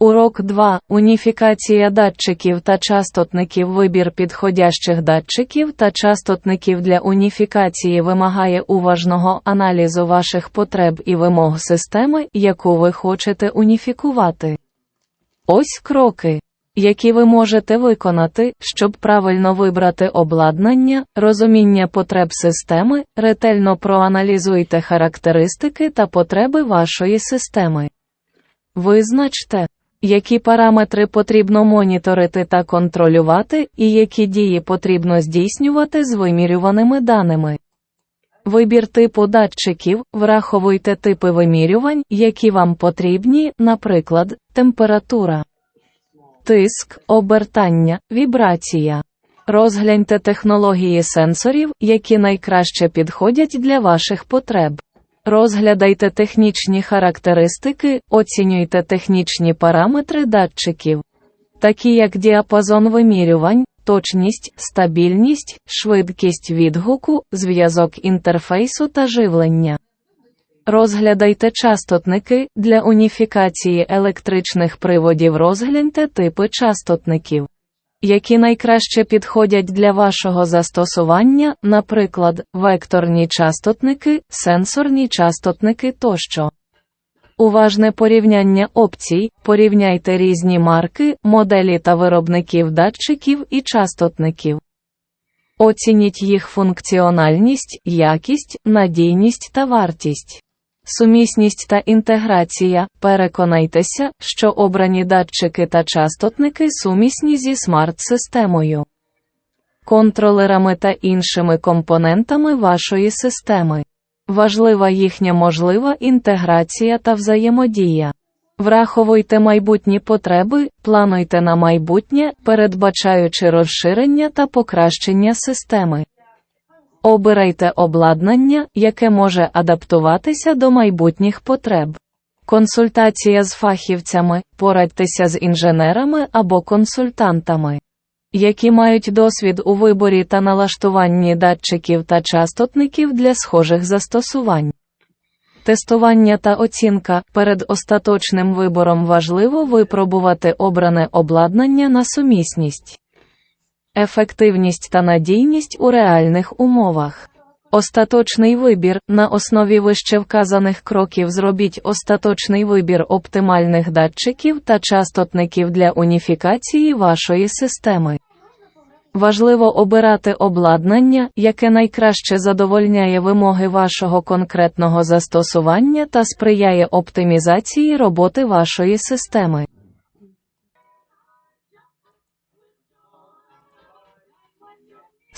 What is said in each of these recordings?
Урок 2. Уніфікація датчиків та частотників Вибір підходящих датчиків та частотників для уніфікації вимагає уважного аналізу ваших потреб і вимог системи, яку ви хочете уніфікувати. Ось кроки, які ви можете виконати, щоб правильно вибрати обладнання, розуміння потреб системи, ретельно проаналізуйте характеристики та потреби вашої системи. Визначте, які параметри потрібно моніторити та контролювати, і які дії потрібно здійснювати з вимірюваними даними. Вибір типу датчиків, враховуйте типи вимірювань, які вам потрібні, наприклад, температура, тиск, обертання, вібрація. Розгляньте технології сенсорів, які найкраще підходять для ваших потреб. Розглядайте технічні характеристики, оцінюйте технічні параметри датчиків, такі як діапазон вимірювань, точність, стабільність, швидкість відгуку, зв'язок інтерфейсу та живлення. Розглядайте частотники для уніфікації електричних приводів. Розгляньте типи частотників які найкраще підходять для вашого застосування, наприклад, векторні частотники, сенсорні частотники тощо. Уважне порівняння опцій, порівняйте різні марки, моделі та виробників датчиків і частотників. Оцініть їх функціональність, якість, надійність та вартість. Сумісність та інтеграція. Переконайтеся, що обрані датчики та частотники сумісні зі смарт-системою, контролерами та іншими компонентами вашої системи. Важлива їхня можлива інтеграція та взаємодія. Враховуйте майбутні потреби, плануйте на майбутнє, передбачаючи розширення та покращення системи. Обирайте обладнання, яке може адаптуватися до майбутніх потреб. Консультація з фахівцями, порадьтеся з інженерами або консультантами, які мають досвід у виборі та налаштуванні датчиків та частотників для схожих застосувань. Тестування та оцінка перед остаточним вибором важливо випробувати обране обладнання на сумісність ефективність та надійність у реальних умовах. Остаточний вибір на основі вищевказаних кроків зробіть остаточний вибір оптимальних датчиків та частотників для уніфікації вашої системи. Важливо обирати обладнання, яке найкраще задовольняє вимоги вашого конкретного застосування та сприяє оптимізації роботи вашої системи.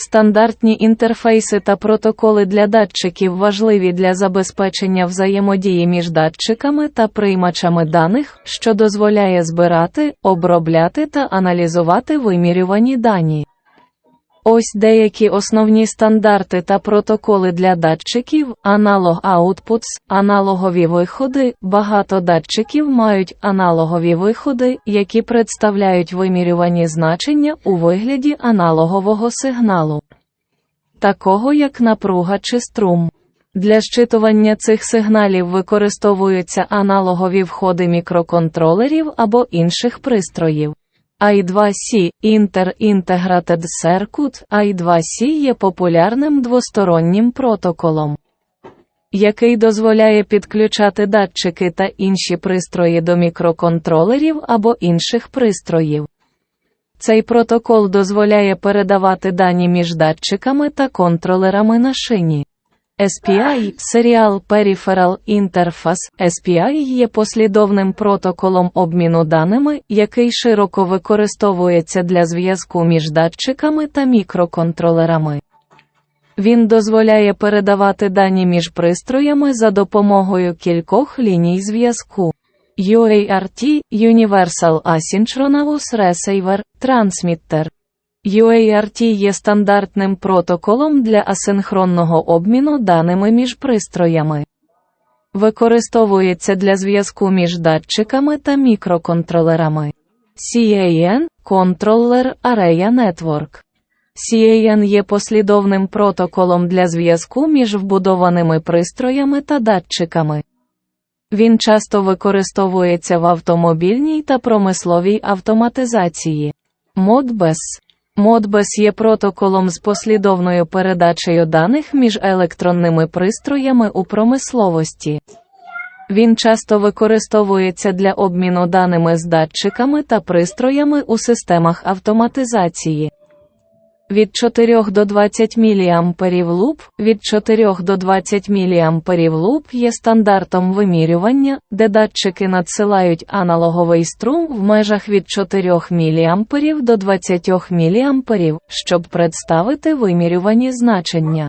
Стандартні інтерфейси та протоколи для датчиків важливі для забезпечення взаємодії між датчиками та приймачами даних, що дозволяє збирати, обробляти та аналізувати вимірювані дані. Ось деякі основні стандарти та протоколи для датчиків, аналог Outputs, аналогові виходи. Багато датчиків мають аналогові виходи, які представляють вимірювані значення у вигляді аналогового сигналу, такого як напруга чи струм. Для щитування цих сигналів використовуються аналогові входи мікроконтролерів або інших пристроїв. I2C Inter Integrated Circuit I2C є популярним двостороннім протоколом, який дозволяє підключати датчики та інші пристрої до мікроконтролерів або інших пристроїв. Цей протокол дозволяє передавати дані між датчиками та контролерами на шині. SPI Serial Peripheral Interface SPI є послідовним протоколом обміну даними, який широко використовується для зв'язку між датчиками та мікроконтролерами. Він дозволяє передавати дані між пристроями за допомогою кількох ліній зв'язку. UART Universal Asynchronous Receiver Transmitter UART є стандартним протоколом для асинхронного обміну даними між пристроями. Використовується для зв'язку між датчиками та мікроконтролерами. CAN Controller Area Network CAN є послідовним протоколом для зв'язку між вбудованими пристроями та датчиками. Він часто використовується в автомобільній та промисловій автоматизації. Modbus Modbus є протоколом з послідовною передачею даних між електронними пристроями у промисловості. Він часто використовується для обміну даними з датчиками та пристроями у системах автоматизації. Від 4 до 20 мА луп від 4 до 20 мА луп є стандартом вимірювання, де датчики надсилають аналоговий струм в межах від 4 мА до 20 мА, щоб представити вимірювані значення.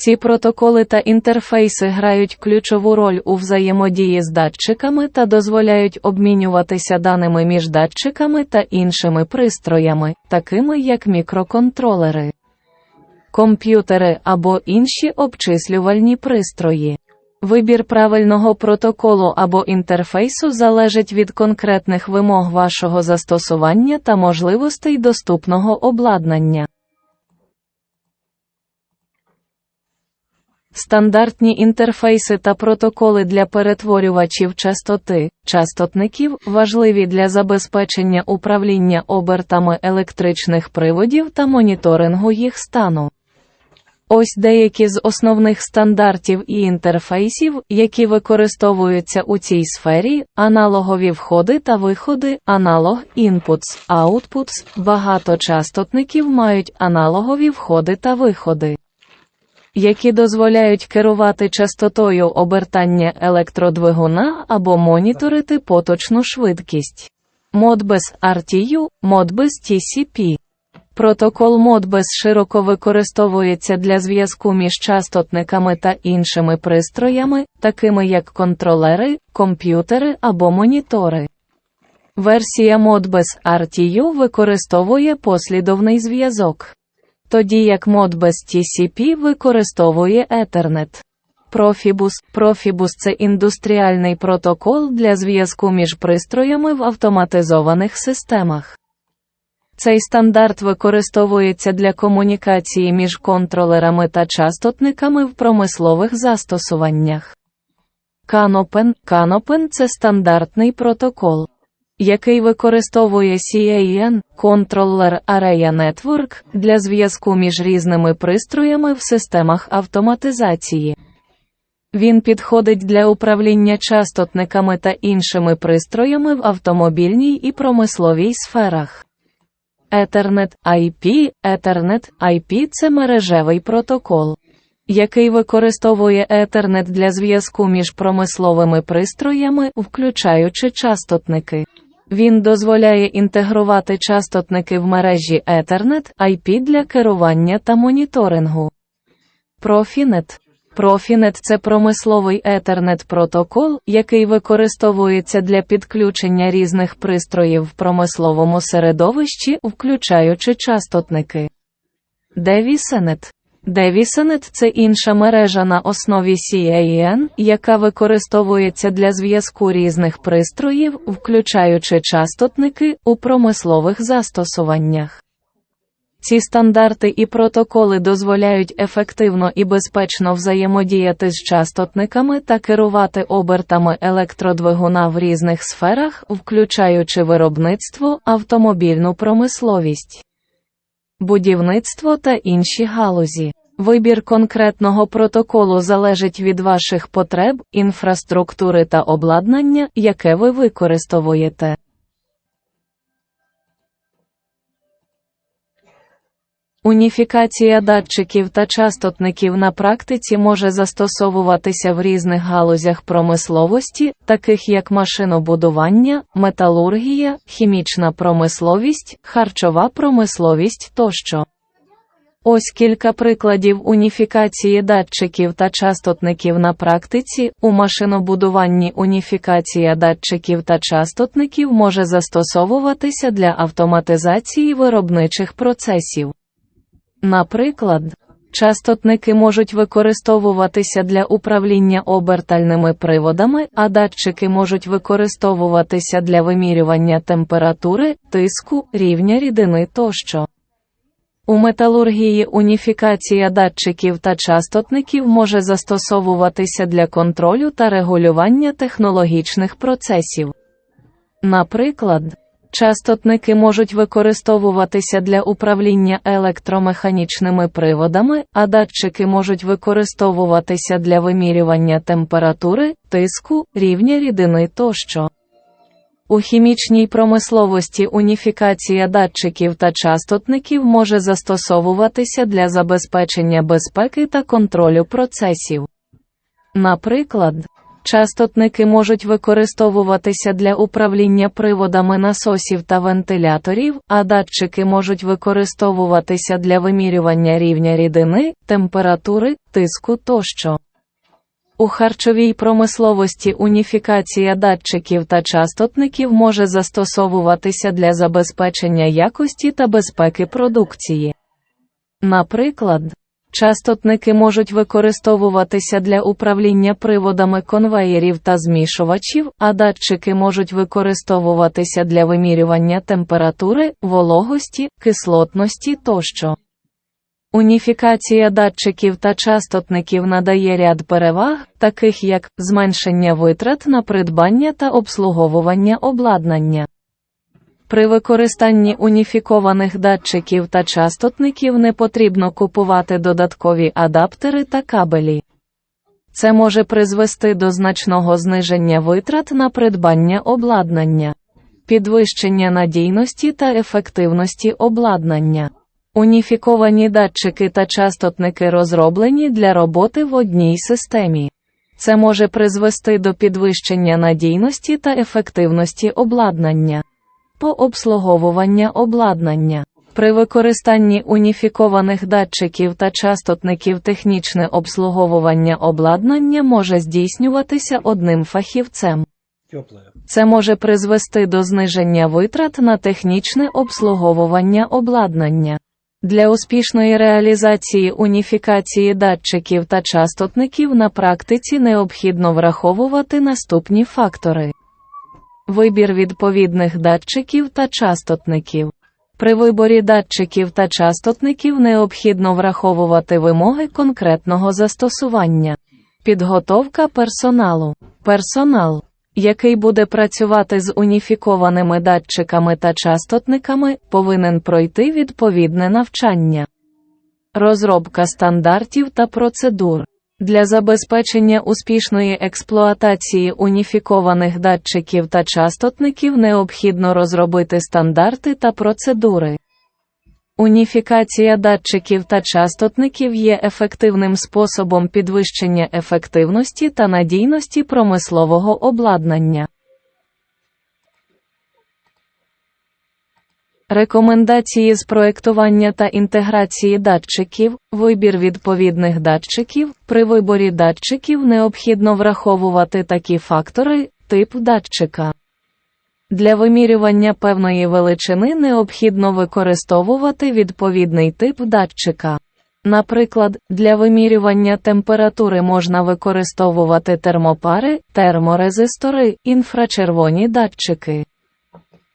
Ці протоколи та інтерфейси грають ключову роль у взаємодії з датчиками та дозволяють обмінюватися даними між датчиками та іншими пристроями, такими як мікроконтролери, комп'ютери або інші обчислювальні пристрої. Вибір правильного протоколу або інтерфейсу залежить від конкретних вимог вашого застосування та можливостей доступного обладнання. Стандартні інтерфейси та протоколи для перетворювачів частоти, частотників важливі для забезпечення управління обертами електричних приводів та моніторингу їх стану. Ось деякі з основних стандартів і інтерфейсів, які використовуються у цій сфері: аналогові входи та виходи, аналог inputs, outputs. Багато частотників мають аналогові входи та виходи які дозволяють керувати частотою обертання електродвигуна або моніторити поточну швидкість. Modbus RTU, Modbus TCP. Протокол Modbus широко використовується для зв'язку між частотниками та іншими пристроями, такими як контролери, комп'ютери або монітори. Версія Modbus RTU використовує послідовний зв'язок тоді як Modbus TCP використовує Ethernet. Profibus Profibus – це індустріальний протокол для зв'язку між пристроями в автоматизованих системах. Цей стандарт використовується для комунікації між контролерами та частотниками в промислових застосуваннях. Canopен – це стандартний протокол який використовує CAN Controller Area Network для зв'язку між різними пристроями в системах автоматизації. Він підходить для управління частотниками та іншими пристроями в автомобільній і промисловій сферах. Ethernet IP Ethernet IP – це мережевий протокол, який використовує Ethernet для зв'язку між промисловими пристроями, включаючи частотники. Він дозволяє інтегрувати частотники в мережі Ethernet, IP для керування та моніторингу. Profinet Profinet – це промисловий Ethernet протокол, який використовується для підключення різних пристроїв в промисловому середовищі, включаючи частотники. Devisenet Devisenet – це інша мережа на основі CAN, яка використовується для зв'язку різних пристроїв, включаючи частотники, у промислових застосуваннях. Ці стандарти і протоколи дозволяють ефективно і безпечно взаємодіяти з частотниками та керувати обертами електродвигуна в різних сферах, включаючи виробництво, автомобільну промисловість будівництво та інші галузі. Вибір конкретного протоколу залежить від ваших потреб, інфраструктури та обладнання, яке ви використовуєте. Уніфікація датчиків та частотників на практиці може застосовуватися в різних галузях промисловості, таких як машинобудування, металургія, хімічна промисловість, харчова промисловість тощо. Ось кілька прикладів уніфікації датчиків та частотників на практиці. У машинобудуванні уніфікація датчиків та частотників може застосовуватися для автоматизації виробничих процесів. Наприклад, частотники можуть використовуватися для управління обертальними приводами, а датчики можуть використовуватися для вимірювання температури, тиску, рівня рідини тощо. У металургії уніфікація датчиків та частотників може застосовуватися для контролю та регулювання технологічних процесів. Наприклад, частотники можуть використовуватися для управління електромеханічними приводами, а датчики можуть використовуватися для вимірювання температури, тиску, рівня рідини тощо. У хімічній промисловості уніфікація датчиків та частотників може застосовуватися для забезпечення безпеки та контролю процесів. Наприклад, частотники можуть використовуватися для управління приводами насосів та вентиляторів, а датчики можуть використовуватися для вимірювання рівня рідини, температури, тиску тощо. У харчовій промисловості уніфікація датчиків та частотників може застосовуватися для забезпечення якості та безпеки продукції. Наприклад, частотники можуть використовуватися для управління приводами конвеєрів та змішувачів, а датчики можуть використовуватися для вимірювання температури, вологості, кислотності тощо. Уніфікація датчиків та частотників надає ряд переваг, таких як зменшення витрат на придбання та обслуговування обладнання. При використанні уніфікованих датчиків та частотників не потрібно купувати додаткові адаптери та кабелі. Це може призвести до значного зниження витрат на придбання обладнання, підвищення надійності та ефективності обладнання. Уніфіковані датчики та частотники розроблені для роботи в одній системі. Це може призвести до підвищення надійності та ефективності обладнання. По обслуговування обладнання. При використанні уніфікованих датчиків та частотників технічне обслуговування обладнання може здійснюватися одним фахівцем. Це може призвести до зниження витрат на технічне обслуговування обладнання. Для успішної реалізації уніфікації датчиків та частотників на практиці необхідно враховувати наступні фактори: вибір відповідних датчиків та частотників. При виборі датчиків та частотників необхідно враховувати вимоги конкретного застосування, підготовка персоналу. Персонал який буде працювати з уніфікованими датчиками та частотниками, повинен пройти відповідне навчання. Розробка стандартів та процедур. Для забезпечення успішної експлуатації уніфікованих датчиків та частотників необхідно розробити стандарти та процедури. Уніфікація датчиків та частотників є ефективним способом підвищення ефективності та надійності промислового обладнання. Рекомендації з проектування та інтеграції датчиків, вибір відповідних датчиків. При виборі датчиків необхідно враховувати такі фактори, тип датчика. Для вимірювання певної величини необхідно використовувати відповідний тип датчика. Наприклад, для вимірювання температури можна використовувати термопари, терморезистори, інфрачервоні датчики.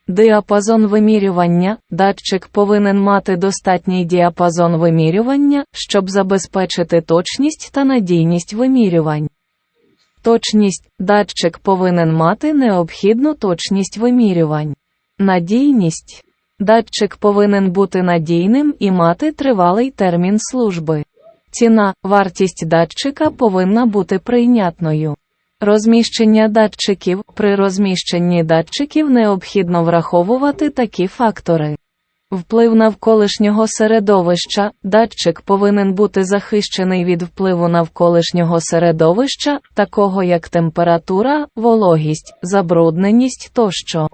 Діапазон вимірювання датчик повинен мати достатній діапазон вимірювання, щоб забезпечити точність та надійність вимірювань. Точність датчик повинен мати необхідну точність вимірювань. Надійність датчик повинен бути надійним і мати тривалий термін служби. Ціна, вартість датчика повинна бути прийнятною. Розміщення датчиків при розміщенні датчиків необхідно враховувати такі фактори. Вплив навколишнього середовища датчик повинен бути захищений від впливу навколишнього середовища, такого як температура, вологість, забрудненість тощо.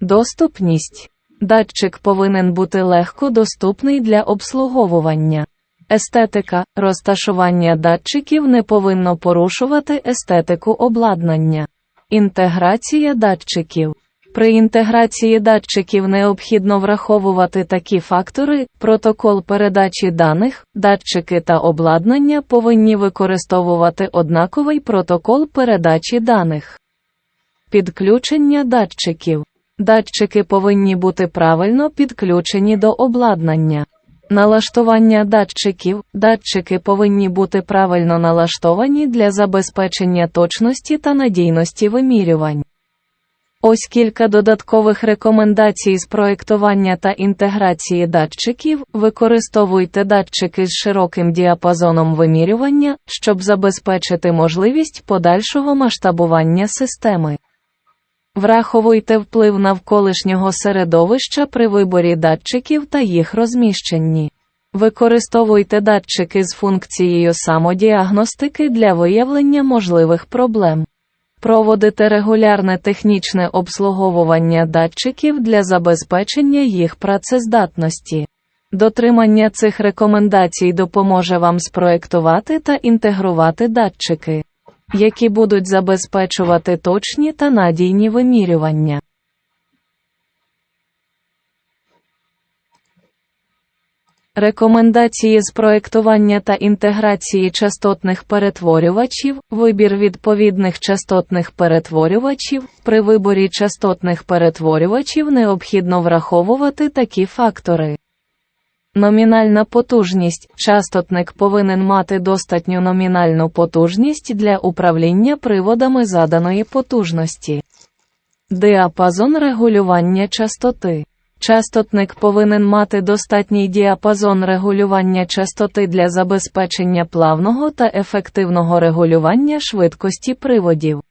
Доступність датчик повинен бути легко доступний для обслуговування. Естетика розташування датчиків не повинно порушувати естетику обладнання. Інтеграція датчиків при інтеграції датчиків необхідно враховувати такі фактори: протокол передачі даних, датчики та обладнання повинні використовувати однаковий протокол передачі даних. Підключення датчиків. Датчики повинні бути правильно підключені до обладнання. Налаштування датчиків. Датчики повинні бути правильно налаштовані для забезпечення точності та надійності вимірювань. Ось кілька додаткових рекомендацій з проєктування та інтеграції датчиків. Використовуйте датчики з широким діапазоном вимірювання, щоб забезпечити можливість подальшого масштабування системи. Враховуйте вплив навколишнього середовища при виборі датчиків та їх розміщенні. Використовуйте датчики з функцією самодіагностики для виявлення можливих проблем. Проводите регулярне технічне обслуговування датчиків для забезпечення їх працездатності. Дотримання цих рекомендацій допоможе вам спроектувати та інтегрувати датчики, які будуть забезпечувати точні та надійні вимірювання. Рекомендації з проектування та інтеграції частотних перетворювачів, вибір відповідних частотних перетворювачів. При виборі частотних перетворювачів необхідно враховувати такі фактори. Номінальна потужність. Частотник повинен мати достатню номінальну потужність для управління приводами заданої потужності. Діапазон регулювання частоти. Частотник повинен мати достатній діапазон регулювання частоти для забезпечення плавного та ефективного регулювання швидкості приводів.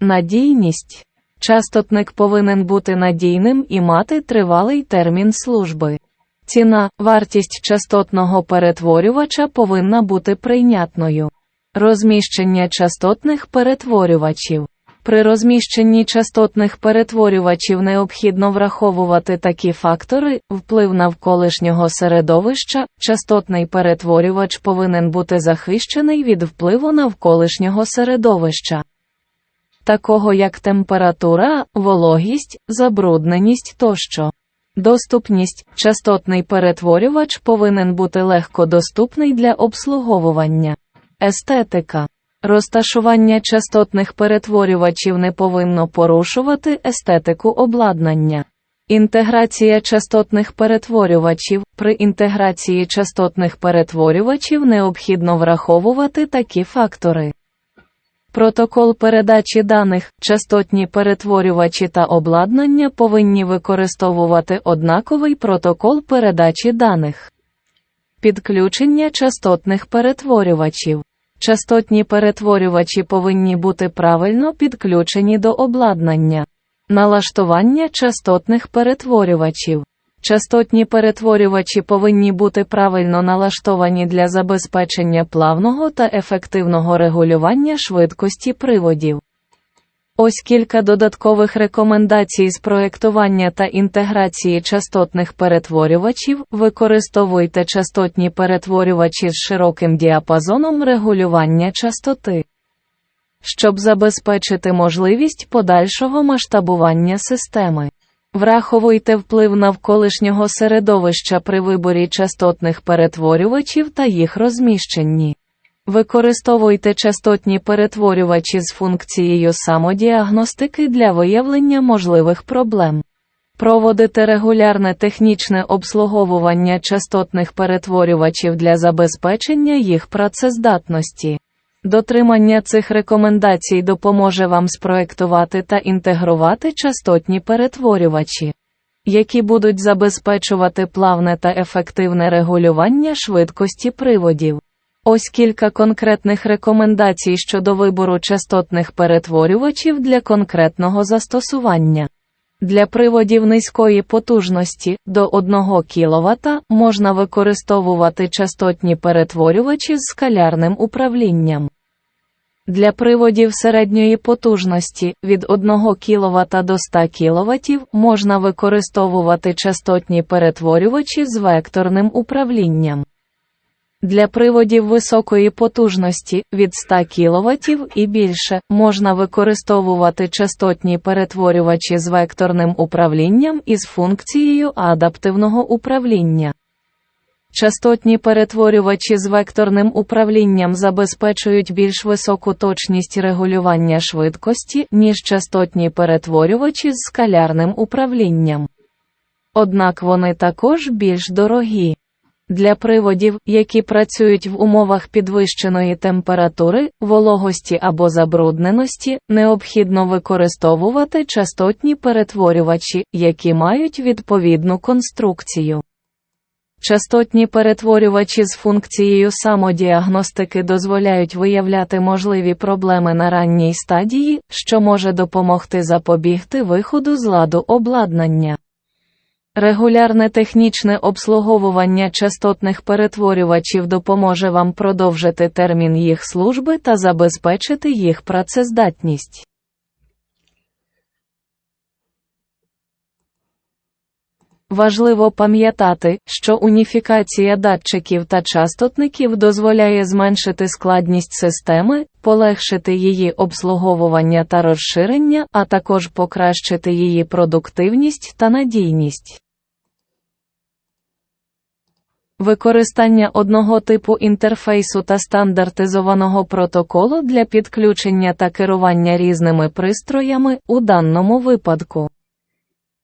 Надійність. Частотник повинен бути надійним і мати тривалий термін служби. Ціна, вартість частотного перетворювача повинна бути прийнятною. Розміщення частотних перетворювачів. При розміщенні частотних перетворювачів необхідно враховувати такі фактори: вплив навколишнього середовища, частотний перетворювач повинен бути захищений від впливу навколишнього середовища, такого як температура, вологість, забрудненість тощо. Доступність частотний перетворювач повинен бути легко доступний для обслуговування. Естетика Розташування частотних перетворювачів не повинно порушувати естетику обладнання. Інтеграція частотних перетворювачів при інтеграції частотних перетворювачів необхідно враховувати такі фактори. Протокол передачі даних, частотні перетворювачі та обладнання повинні використовувати однаковий протокол передачі даних. Підключення частотних перетворювачів. Частотні перетворювачі повинні бути правильно підключені до обладнання. Налаштування частотних перетворювачів. Частотні перетворювачі повинні бути правильно налаштовані для забезпечення плавного та ефективного регулювання швидкості приводів. Ось кілька додаткових рекомендацій з проєктування та інтеграції частотних перетворювачів. Використовуйте частотні перетворювачі з широким діапазоном регулювання частоти, щоб забезпечити можливість подальшого масштабування системи. Враховуйте вплив навколишнього середовища при виборі частотних перетворювачів та їх розміщенні. Використовуйте частотні перетворювачі з функцією самодіагностики для виявлення можливих проблем. Проводите регулярне технічне обслуговування частотних перетворювачів для забезпечення їх працездатності. Дотримання цих рекомендацій допоможе вам спроектувати та інтегрувати частотні перетворювачі, які будуть забезпечувати плавне та ефективне регулювання швидкості приводів. Ось кілька конкретних рекомендацій щодо вибору частотних перетворювачів для конкретного застосування. Для приводів низької потужності до 1 кВт можна використовувати частотні перетворювачі з скалярним управлінням. Для приводів середньої потужності від 1 кВт до 100 кВт можна використовувати частотні перетворювачі з векторним управлінням. Для приводів високої потужності від 100 кВт і більше можна використовувати частотні перетворювачі з векторним управлінням із функцією адаптивного управління. Частотні перетворювачі з векторним управлінням забезпечують більш високу точність регулювання швидкості, ніж частотні перетворювачі з скалярним управлінням. Однак вони також більш дорогі. Для приводів, які працюють в умовах підвищеної температури, вологості або забрудненості, необхідно використовувати частотні перетворювачі, які мають відповідну конструкцію. Частотні перетворювачі з функцією самодіагностики дозволяють виявляти можливі проблеми на ранній стадії, що може допомогти запобігти виходу з ладу обладнання. Регулярне технічне обслуговування частотних перетворювачів допоможе вам продовжити термін їх служби та забезпечити їх працездатність. Важливо пам'ятати, що уніфікація датчиків та частотників дозволяє зменшити складність системи, полегшити її обслуговування та розширення, а також покращити її продуктивність та надійність. Використання одного типу інтерфейсу та стандартизованого протоколу для підключення та керування різними пристроями у даному випадку.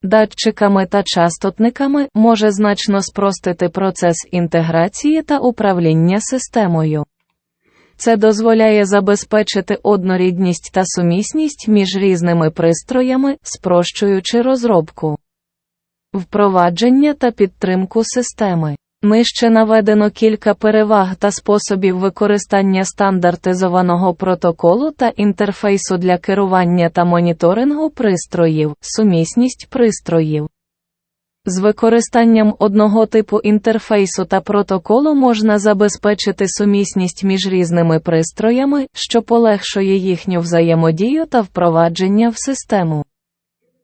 Датчиками та частотниками може значно спростити процес інтеграції та управління системою. Це дозволяє забезпечити однорідність та сумісність між різними пристроями, спрощуючи розробку, впровадження та підтримку системи. Нижче наведено кілька переваг та способів використання стандартизованого протоколу та інтерфейсу для керування та моніторингу пристроїв, сумісність пристроїв. З використанням одного типу інтерфейсу та протоколу можна забезпечити сумісність між різними пристроями, що полегшує їхню взаємодію та впровадження в систему.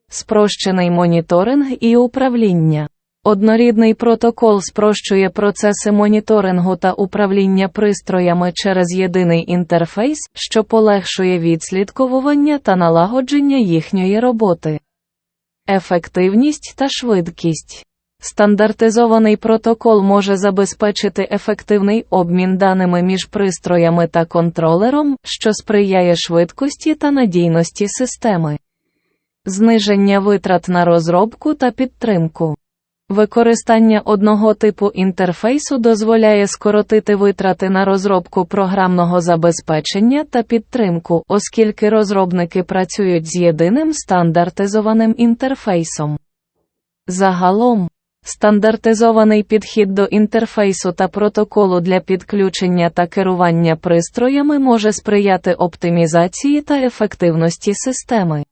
Спрощений моніторинг і управління. Однорідний протокол спрощує процеси моніторингу та управління пристроями через єдиний інтерфейс, що полегшує відслідковування та налагодження їхньої роботи. Ефективність та швидкість. Стандартизований протокол може забезпечити ефективний обмін даними між пристроями та контролером, що сприяє швидкості та надійності системи. Зниження витрат на розробку та підтримку. Використання одного типу інтерфейсу дозволяє скоротити витрати на розробку програмного забезпечення та підтримку, оскільки розробники працюють з єдиним стандартизованим інтерфейсом. Загалом, стандартизований підхід до інтерфейсу та протоколу для підключення та керування пристроями може сприяти оптимізації та ефективності системи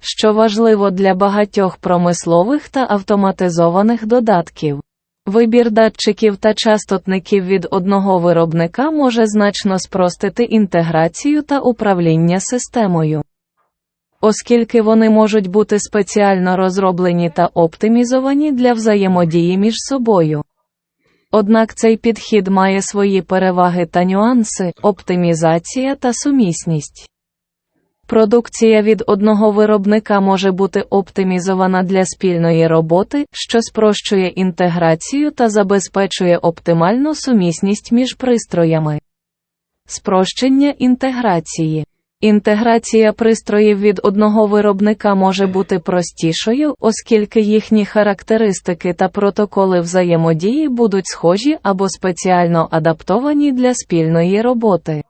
що важливо для багатьох промислових та автоматизованих додатків. Вибір датчиків та частотників від одного виробника може значно спростити інтеграцію та управління системою. Оскільки вони можуть бути спеціально розроблені та оптимізовані для взаємодії між собою. Однак цей підхід має свої переваги та нюанси, оптимізація та сумісність. Продукція від одного виробника може бути оптимізована для спільної роботи, що спрощує інтеграцію та забезпечує оптимальну сумісність між пристроями. Спрощення інтеграції. Інтеграція пристроїв від одного виробника може бути простішою, оскільки їхні характеристики та протоколи взаємодії будуть схожі або спеціально адаптовані для спільної роботи.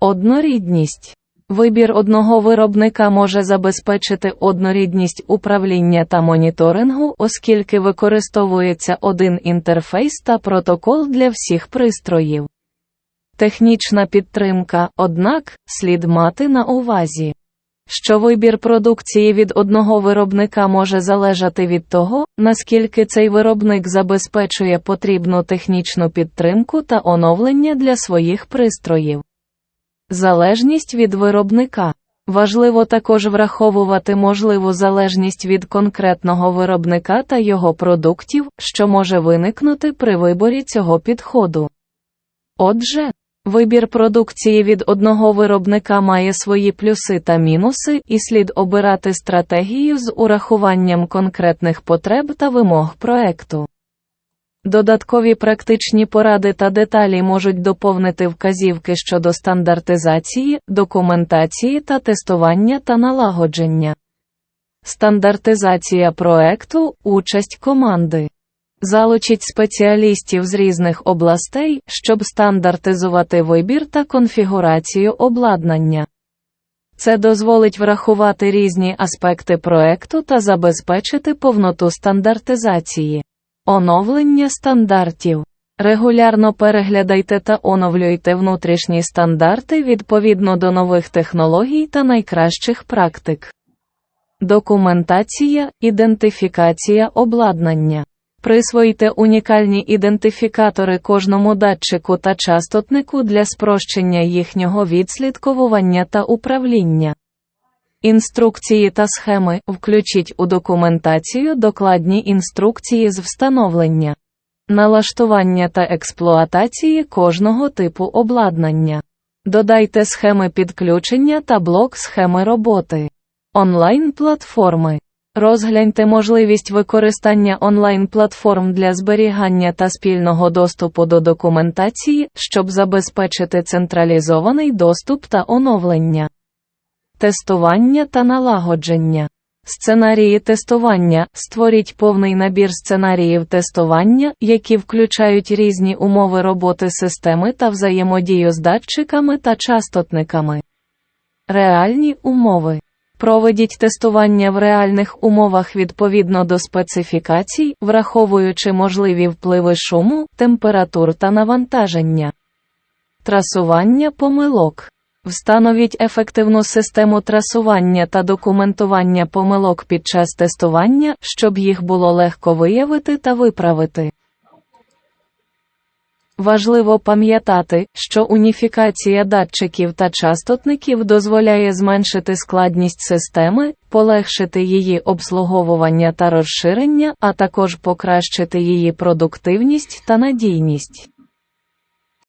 Однорідність Вибір одного виробника може забезпечити однорідність управління та моніторингу, оскільки використовується один інтерфейс та протокол для всіх пристроїв. Технічна підтримка, однак, слід мати на увазі, що вибір продукції від одного виробника може залежати від того, наскільки цей виробник забезпечує потрібну технічну підтримку та оновлення для своїх пристроїв. Залежність від виробника. Важливо також враховувати можливу залежність від конкретного виробника та його продуктів, що може виникнути при виборі цього підходу. Отже, вибір продукції від одного виробника має свої плюси та мінуси, і слід обирати стратегію з урахуванням конкретних потреб та вимог проекту. Додаткові практичні поради та деталі можуть доповнити вказівки щодо стандартизації, документації та тестування та налагодження. Стандартизація проекту участь команди. Залучіть спеціалістів з різних областей, щоб стандартизувати вибір та конфігурацію обладнання. Це дозволить врахувати різні аспекти проекту та забезпечити повноту стандартизації. Оновлення стандартів. Регулярно переглядайте та оновлюйте внутрішні стандарти відповідно до нових технологій та найкращих практик. Документація, ідентифікація обладнання. Присвоїте унікальні ідентифікатори кожному датчику та частотнику для спрощення їхнього відслідковування та управління. Інструкції та схеми включіть у документацію докладні інструкції з встановлення, налаштування та експлуатації кожного типу обладнання. Додайте схеми підключення та блок схеми роботи. Онлайн-платформи. Розгляньте можливість використання онлайн-платформ для зберігання та спільного доступу до документації, щоб забезпечити централізований доступ та оновлення. Тестування та налагодження. Сценарії тестування створіть повний набір сценаріїв тестування, які включають різні умови роботи системи та взаємодію з датчиками та частотниками. Реальні умови. Проведіть тестування в реальних умовах відповідно до специфікацій, враховуючи можливі впливи шуму, температур та навантаження. Трасування помилок. Встановіть ефективну систему трасування та документування помилок під час тестування, щоб їх було легко виявити та виправити. Важливо пам'ятати, що уніфікація датчиків та частотників дозволяє зменшити складність системи, полегшити її обслуговування та розширення, а також покращити її продуктивність та надійність.